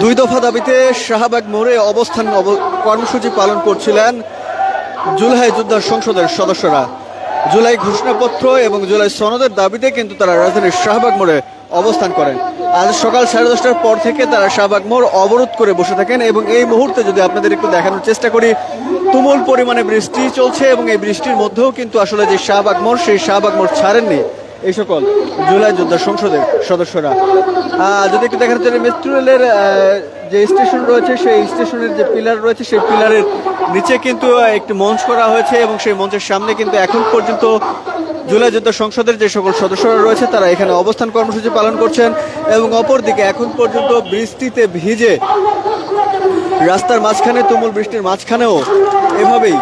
দুই দফা দাবিতে শাহবাগ মোড়ে অবস্থান অব- কর্মসূচি পালন করছিলেন জুলাই যোদ্ধা সংসদের সদস্যরা। জুলাই ঘোষণাপত্র এবং জুলাই সনদের দাবিতে কিন্তু তারা রাজধানীর শাহবাগ মোড়ে অবস্থান করেন। আজ সকাল সাড়ে দশটার পর থেকে তারা শাহবাগ মোড় অবরোধ করে বসে থাকেন এবং এই মুহূর্তে যদি আপনাদের একটু দেখানোর চেষ্টা করি, তুমুল পরিমাণে বৃষ্টি চলছে এবং এই বৃষ্টির মধ্যেও কিন্তু আসলে যে শাহবাগ মোড়, সেই শাহবাগ মোড় ছাড়েননি। এই সকল জুলাই যোদ্ধা সংসদের সদস্যরা। যদি একটু দেখা যায় মেট্রো রেলের যে স্টেশন রয়েছে, সেই স্টেশনের যে পিলার রয়েছে, সেই পিলারের নিচে কিন্তু একটি মঞ্চ করা হয়েছে এবং সেই মঞ্চের সামনে কিন্তু এখন পর্যন্ত জুলাই যোদ্ধা সংসদের যে সকল সদস্যরা রয়েছে, তারা এখানে অবস্থান কর্মসূচি পালন করছেন এবং অপরদিকে এখন পর্যন্ত বৃষ্টিতে ভিজে রাস্তার মাঝখানে, তুমুল বৃষ্টির মাঝখানেও এভাবেই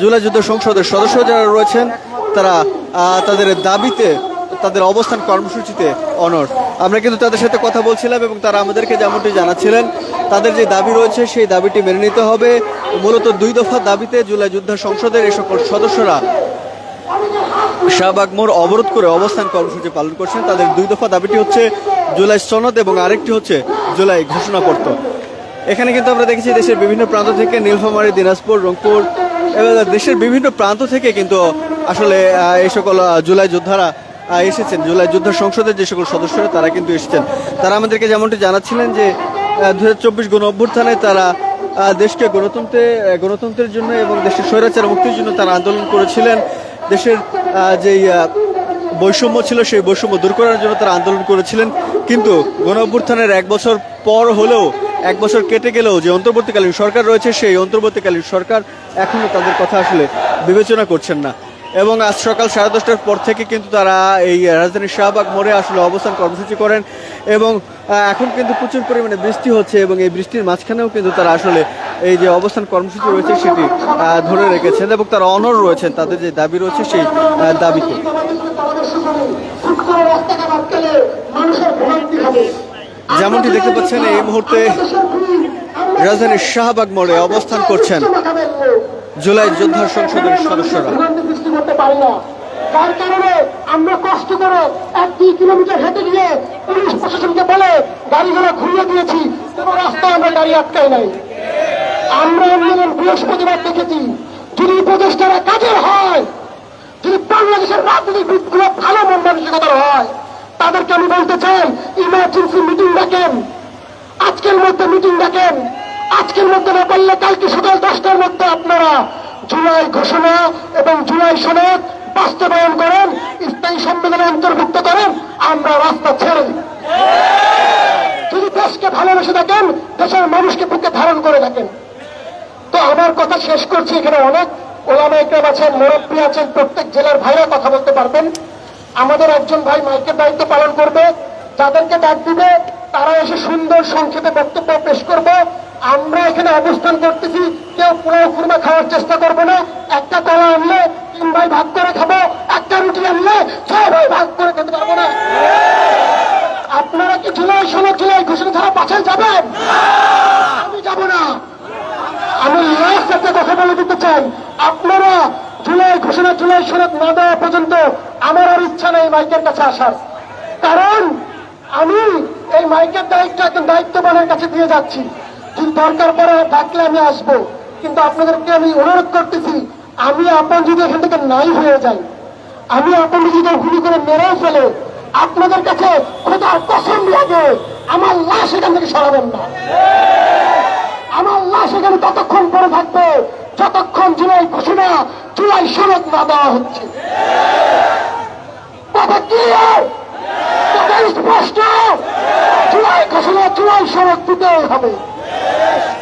জুলাই যুদ্ধ সংসদের সদস্য যারা রয়েছেন, তারা তাদের দাবিতে তাদের অবস্থান কর্মসূচিতে অনর আমরা কিন্তু তাদের সাথে কথা বলছিলাম এবং তারা আমাদেরকে যেমনটি জানাচ্ছিলেন, তাদের যে দাবি রয়েছে সেই দাবিটি মেনে নিতে হবে। মূলত দুই দফা দাবিতে জুলাই যুদ্ধ সংসদের এই সকল সদস্যরা শাহবাগ মোড় অবরোধ করে অবস্থান কর্মসূচি পালন করছেন। তাদের দুই দফা দাবিটি হচ্ছে জুলাই সনদ এবং আরেকটি হচ্ছে জুলাই ঘোষণাপত্র। এখানে কিন্তু আমরা দেখেছি দেশের বিভিন্ন প্রান্ত থেকে নীলফামারী, দিনাজপুর, রংপুর এবং দেশের বিভিন্ন প্রান্ত থেকে কিন্তু আসলে এই সকল জুলাই যোদ্ধারা এসেছেন। জুলাই যুদ্ধ সংসদের যে সকল সদস্যরা, তারা কিন্তু এসেছেন। তারা আমাদেরকে যেমনটি জানাচ্ছিলেন যে দু হাজার চব্বিশ গণ অভ্যুত্থানে তারা দেশকে গণতন্ত্রে গণতন্ত্রের জন্য এবং দেশের স্বৈরাচার মুক্তির জন্য তারা আন্দোলন করেছিলেন। দেশের যেই বৈষম্য ছিল, সেই বৈষম্য দূর করার জন্য তারা আন্দোলন করেছিলেন। কিন্তু গণ অভ্যুত্থানের এক বছর পর হলেও, এক বছর কেটে গেলেও যে অন্তর্বর্তীকালীন সরকার রয়েছে, সেই অন্তর্বর্তীকালীন সরকার এখনও তাদের কথা আসলে বিবেচনা করছেন না। এবং আজ সকাল সাড়ে দশটার পর থেকে কিন্তু তারা এই রাজধানীর শাহবাগ মোড়ে আসলে অবস্থান কর্মসূচি করেন এবং এখন কিন্তু প্রচুর পরিমাণে বৃষ্টি হচ্ছে এবং এই বৃষ্টির মাঝখানেও কিন্তু তারা আসলে এই যে অবস্থান কর্মসূচি রয়েছে সেটি ধরে রেখেছেন এবং তারা অনর রয়েছেন, তাদের যে দাবি রয়েছে সেই দাবিতে। যেমনটি দেখতে পাচ্ছেন, এই মুহূর্তে রাজধানীর শাহবাগ মোড়ে অবস্থান করছেন জুলাই যোদ্ধা সংসদের সদস্যরা। পারি না যার কারণে আমরা কষ্ট করে এক দুই কিলোমিটার হেঁটে গিয়ে পুলিশ প্রশাসনকে বলে গাড়িগুলো ঘুরিয়ে দিয়েছি। কোনো রাস্তায় আমরা গাড়ি আটকাই নাই। আমরা আন্দোলন বৃহস্পতিবার দেখেছি, যদি উপদেষ্টারা কাজের হয়, যদি বাংলাদেশের রাজনীতিবিদগুলো ভালো মন মানসিকতার হয়, তাদেরকে আমি বলতে চাই ইমার্জেন্সি মিটিং ডাকেন। আজকের মধ্যে মিটিং ডাকেন। আজকের মধ্যে না পারলে কালকে সকাল দশটার মধ্যে আপনারা জুলাই ঘোষণা এবং জুলাই সনদ বাস্তবায়ন করেন, স্থায়ী সম্মেলনে অন্তর্ভুক্ত করেন, আমরা রাস্তা ছেড়ে দিই। যদি দেশকে ভালোবেসে থাকেন, দেশের মানুষকে বুকে ধারণ করে থাকেন। তো আমার কথা শেষ করছি এখানে অনেক। ওলামা একরাম আছেন, মুরব্বী আছেন, প্রত্যেক জেলার ভাইরা কথা বলতে পারবেন। আমাদের একজন ভাই মাইকের দায়িত্ব পালন করবে, যাদেরকে ডাক দিবে, তারা এসে সুন্দর সংক্ষেপে বক্তব্য পেশ করবে। আমরা এখানে অবস্থান করতেছি, কেউ পোলাও খুরমা খাওয়ার চেষ্টা করব না। একটা কলা আনলে তিন ভাই ভাগ করে খাব, একটা রুটি আনলে ছয় ভাই ভাগ করে খেতে পারব না। আপনারা কি জুলাই, ষোলো জুলাই ঘোষণা ছাড়া পাশে যাবেন? আমি যাব না। আমি লাস্ট একটা কথা বলে দিতে চাই। আপনারা জুলাই, ঘোষণা জুলাই সনদ না দেওয়া পর্যন্ত আমার আর ইচ্ছা নেই মাইকের কাছে আসার। কারণ আমি এই মাইকের দায়িত্ব একজন দায়িত্ববানের কাছে দিয়ে যাচ্ছি। যদি দরকার পড়ে ডাকলে আমি আসব? কিন্তু আপনাদেরকে আমি অনুরোধ করতেছি, আমি আপন যদি এখান থেকে নাই হয়ে যাই, আমি আপন যদি গুলি করে মেরেও ফেলে, আপনাদের কাছে খোদার কসম লাগে, আমার লাশ এখান থেকে সরাবেন না। আমার লাশ এখানে ততক্ষণ পরে থাকবে, যতক্ষণ জুলাই ঘোষণা, জুলাই সনদ না দেওয়া হচ্ছে। কথা ক্লিয়ার স্পষ্ট। জুলাই ঘোষণা, জুলাই সনদ দিতেই হবে।